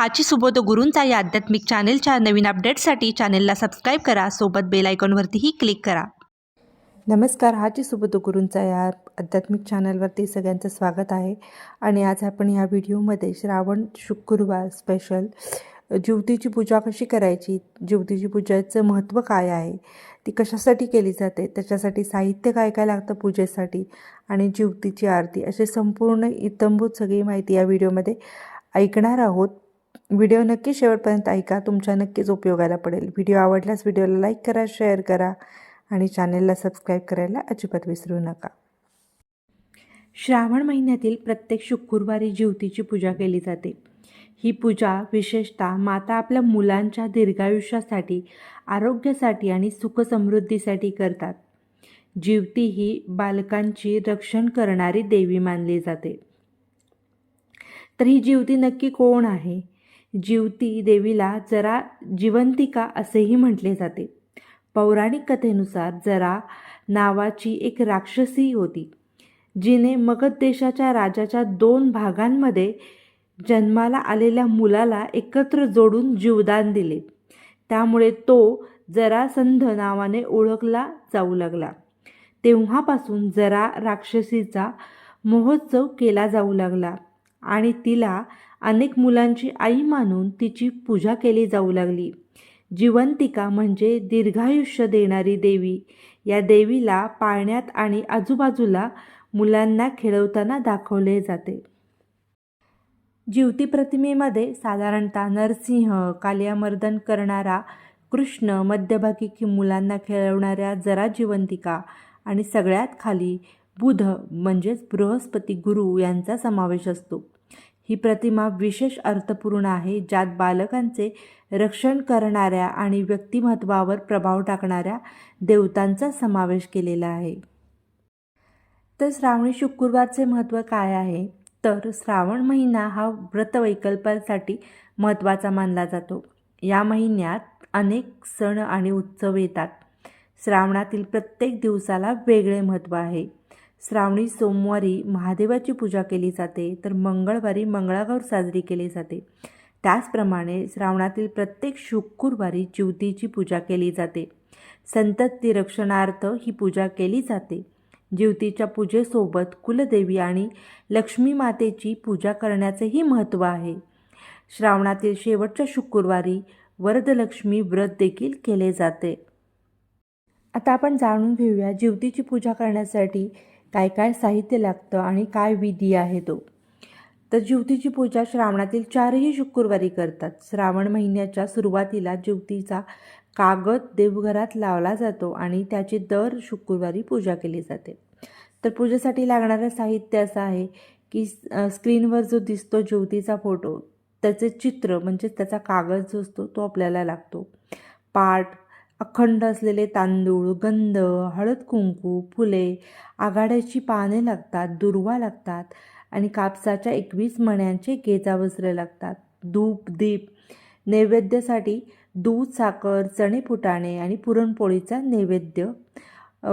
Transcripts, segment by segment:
हाची सुबोध गुरूंचा या आध्यात्मिक चॅनेलच्या नवीन अपडेट्ससाठी चॅनेलला सबस्क्राईब करा. सोबत बेल आयकॉनवरतीही क्लिक करा. नमस्कार. हाची सुबोध गुरूंचा या आध्यात्मिक चॅनलवरती सगळ्यांचं स्वागत आहे. आणि आज आपण या व्हिडिओमध्ये श्रावण शुक्रवार स्पेशल ज्योतीची पूजा कशी करायची? ज्योतीची पूजेचं महत्त्व काय आहे? ती कशासाठी केली जाते? त्याच्यासाठी साहित्य काय काय लागतं पूजेसाठी? आणि ज्योतीची आरती असे संपूर्ण इतंभूत सगळी माहिती या व्हिडिओमध्ये ऐकणार आहोत. व्हिडिओ नक्की शेवटपर्यंत ऐका. तुमच्या नक्कीच उपयोगाला पडेल. व्हिडिओ आवडल्यास व्हिडिओला लाईक करा शेअर करा आणि चॅनेलला सबस्क्राईब करायला अजिबात विसरू नका. श्रावण महिन्यातील प्रत्येक शुक्रवारी ज्योतीची पूजा केली जाते. ही पूजा विशेषतः माता आपल्या मुलांच्या दीर्घायुष्यासाठी आरोग्यासाठी आणि सुखसमृद्धीसाठी करतात. जीवती ही बालकांची रक्षण करणारी देवी मानली जाते. तर ही जीवती नक्की कोण आहे? जीवती देवीला जरा जिवंतिका असेही म्हटले जाते. पौराणिक कथेनुसार जरा नावाची एक राक्षसी होती जिने मगध देशाच्या राजाच्या दोन भागांमध्ये जन्माला आलेल्या मुलाला एकत्र जोडून जीवदान दिले. त्यामुळे तो जरासंध नावाने ओळखला जाऊ लागला. तेव्हापासून जरा राक्षसीचा महोत्सव केला जाऊ लागला आणि तिला अनेक मुलांची आई मानून तिची पूजा केली जाऊ लागली. जिवंतिका म्हणजे दीर्घायुष्य देणारी देवी. या देवीला पाळण्यात आणि आजूबाजूला मुलांना खेळवताना दाखवले जाते. जीवती प्रतिमेमध्ये साधारणतः नरसिंह कालियामर्दन करणारा कृष्ण मध्यभागी की मुलांना खेळवणाऱ्या जरा जिवंतिका आणि सगळ्यात खाली बुध म्हणजेच बृहस्पती गुरु यांचा समावेश असतो. ही प्रतिमा विशेष अर्थपूर्ण आहे ज्यात बालकांचे रक्षण करणाऱ्या आणि व्यक्तिमत्वावर प्रभाव टाकणाऱ्या देवतांचा समावेश केलेला आहे. तर श्रावणी शुक्रवारचे महत्त्व काय आहे? तर श्रावण महिना हा व्रतवैकल्पासाठी महत्त्वाचा मानला जातो. या महिन्यात अनेक सण आणि उत्सव येतात. श्रावणातील प्रत्येक दिवसाला वेगळे महत्त्व आहे. श्रावणी सोमवारी महादेवाची पूजा केली जाते तर मंगळवारी मंगळागौर साजरी केली जाते. त्याचप्रमाणे श्रावणातील प्रत्येक शुक्रवारी ज्योतीची पूजा केली जाते. संतती रक्षणार्थ ही पूजा केली जाते. ज्योतीच्या पूजेसोबत कुलदेवी आणि लक्ष्मी मातेची पूजा करण्याचेही महत्त्व आहे. श्रावणातील शेवटच्या शुक्रवारी वरदलक्ष्मी व्रत देखील केले जाते. आता आपण जाणून घेऊया ज्योतीची पूजा करण्यासाठी काय काय साहित्य लागतं आणि काय विधी आहे तो? तर ज्योतीची पूजा श्रावणातील चारही शुक्रवारी करतात. श्रावण महिन्याच्या सुरुवातीला ज्योतीचा कागद देवघरात लावला जातो आणि त्याची दर शुक्रवारी पूजा केली जाते. तर पूजेसाठी लागणारं साहित्य असं आहे की स्क्रीनवर जो दिसतो ज्योतीचा फोटो त्याचे चित्र म्हणजेच त्याचा कागद जो असतो तो आपल्याला लागतो. पाट अखंड असलेले तांदूळ गंध हळद कुंकू फुले आघाड्याची पाने लागतात दुर्वा लागतात आणि कापसाच्या एकवीस मण्यांचे गेजावस्त्र लागतात. धूप दीप नैवेद्यासाठी दूध साखर चणे फुटाणे आणि पुरणपोळीचा नैवेद्य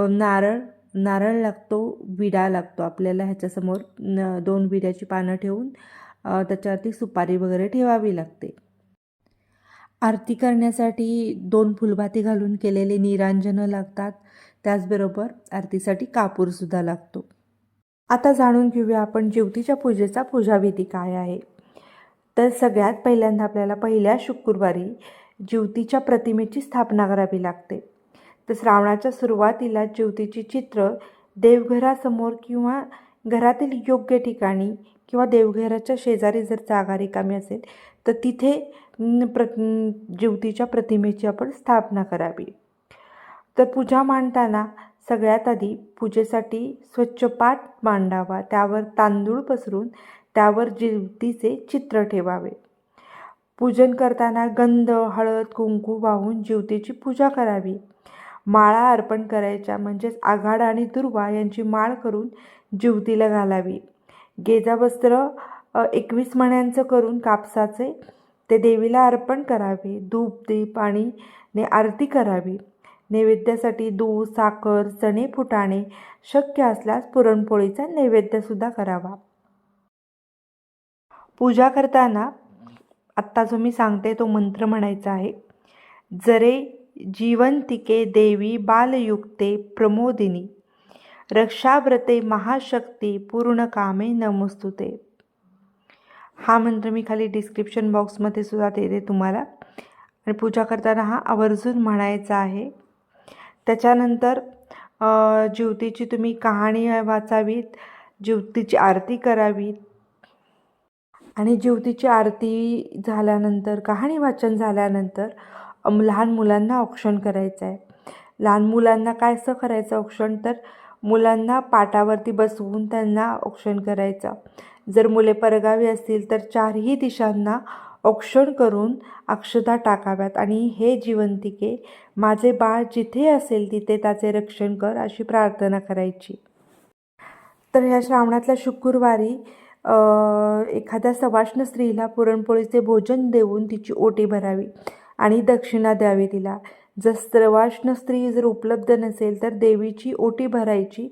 नारळ नारळ लागतो विडा लागतो. आपल्याला ह्याच्यासमोर न दोन विड्याची पानं ठेवून त्याच्यावरती सुपारी वगैरे ठेवावी लागते. आरती करण्यासाठी दोन फुलभाती घालून केलेले निरांजनं लागतात. त्याचबरोबर आरतीसाठी कापूरसुद्धा लागतो. आता जाणून घेऊया आपण ज्योतीच्या पूजेचा पूजाविधी काय आहे. तर सगळ्यात पहिल्यांदा आपल्याला पहिल्या शुक्रवारी ज्योतीच्या प्रतिमेची स्थापना करावी लागते. तर श्रावणाच्या सुरुवातीला ज्योतीची चित्र देवघरासमोर किंवा घरातील योग्य ठिकाणी किंवा देवघराच्या शेजारी जर जागा रिकामी असेल तर तिथे प्र ज्योतीच्या प्रतिमेची आपण स्थापना करावी. तर पूजा मांडताना सगळ्यात आधी पूजेसाठी स्वच्छ पाट मांडावा त्यावर तांदूळ पसरून त्यावर ज्योतीचे चित्र ठेवावे. पूजन करताना गंध हळद कुंकू वाहून ज्योतीची पूजा करावी. माळा अर्पण करायच्या म्हणजेच आघाड आणि दुर्वा यांची माळ करून ज्योतीला घालावी. गेजावस्त्र एकवीस मण्यांचं करून कापसाचे ते देवीला अर्पण करावे. धूप दीप आणि ने आरती करावी. नैवेद्यासाठी दूध साखर चणे फुटाणे शक्य असल्यास पुरणपोळीचा नैवेद्यसुद्धा करावा. पूजा करताना आत्ता जो मी सांगते तो मंत्र म्हणायचा आहे. जरे जीवंतिके देवी बालयुक्ते प्रमोदिनी. रक्षाव्रते महाशक्ती पूर्ण कामे नमोस्तुते. हा मंत्र मी खाली डिस्क्रिप्शन बॉक्समध्ये सुद्धा देते तुम्हाला. आणि पूजा करताना हा आवर्जून म्हणायचा आहे. त्याच्यानंतर अ, ज्योतीची तुम्ही कहाणी वाचावीत ज्योतीची आरती करावीत. आणि ज्योतीची आरती झाल्यानंतर कहाणी वाचन झाल्यानंतर लहान मुलांना औक्षण करायचं आहे. लहान मुलांना काय असं करायचं औक्षण तर मुलांना पाटावरती बसवून त्यांना औक्षण करायचं. जर मुले परगावी असतील तर चारही दिशांना औक्षण करून अक्षता टाकाव्यात. आणि हे जिवंतिके माझे बाळ जिथे असेल तिथे त्याचे रक्षण कर अशी प्रार्थना करायची. तर ह्या श्रावणातल्या शुक्रवारी एखाद्या सवाष्ण स्त्रीला पुरणपोळीचे भोजन देऊन तिची ओटी भरावी आणि दक्षिणा द्यावी तिला. जर सवाष्ण स्त्री जर उपलब्ध नसेल तर देवीची ओटी भरायची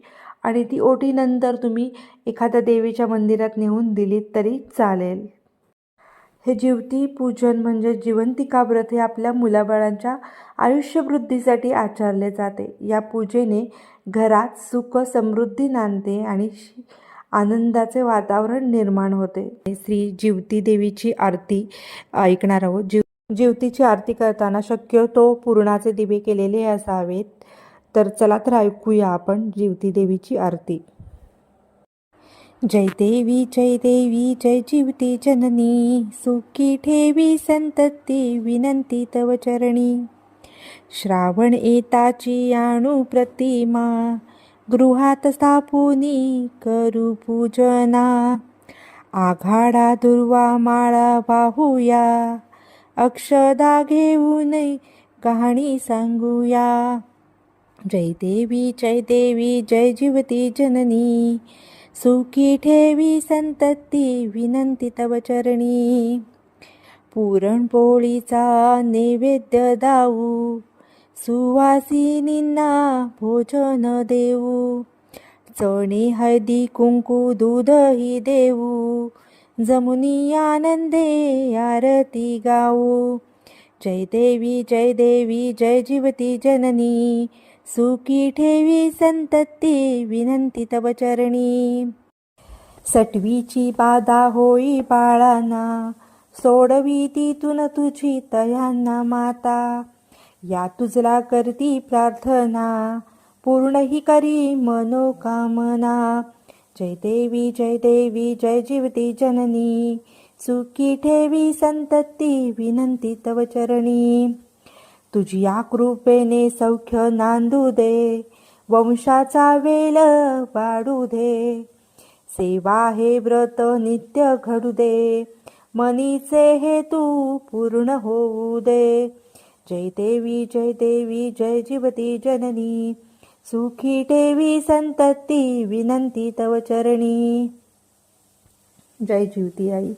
आणि ती ओटीनंतर तुम्ही एखाद्या देवीच्या मंदिरात नेऊन दिलीत तरी चालेल. हे जीवती पूजन म्हणजे जिवंतिका व्रत हे आपल्या मुलाबाळांच्या आयुष्यवृद्धीसाठी आचरले जाते. या पूजेने घरात सुख समृद्धी नांदते आणि आनंदाचे वातावरण निर्माण होते. श्री जीवती देवीची आरती ऐकणार आहोत. जीव जीवतीची आरती करताना शक्यतो पूर्णाचे दिवे केलेले असावेत. तर चला तर ऐकूया आपण जीवती देवीची आरती. जय देवी जय देवी जय जीवती जननी. सुखी ठेवी संतती विनंती तव चरणी. श्रावण येताची आणू प्रतिमा. गृहात स्थापुनी करू पूजना. आघाडा दुर्वा माळा वाहूया. अक्षदा घेऊन कहाणी सांगूया. जय देवी जय देवी जय जीवती जननी. सुखी ठेवी संतती विनंती तव चरणी. पुरणपोळीचा नैवेद्य दाऊ. सुवासिनींना भोजन देऊ. चणे हळदी कुंकू दूधही देऊ. जमुनी आनंदे आरती गाऊ. जय देवी जय देवी जय जीवती जननी. सुखी ठेवी संतती विनंती तव चरणी. सटवीची बाधा होई बाळांना सोडवी तिथून तुझी तयांना माता. या तुझला करती प्रार्थना पूर्ण ही करी मनोकामना. जय देवी जय देवी जय जीवती जननी सुखी ठेवी संतती विनंती तव चरणी. तुझी या कृपेने सौख्य नांदू दे. वंशाचा वेल वाढू दे. सेवा हे व्रत नित्य घडू दे. मनीचे हेतू पूर्ण होऊ दे. जय देवी जय देवी जय जीवती जननी. सुखी ठेवी संतती विनंती तव चरणी. जय जीवती आई.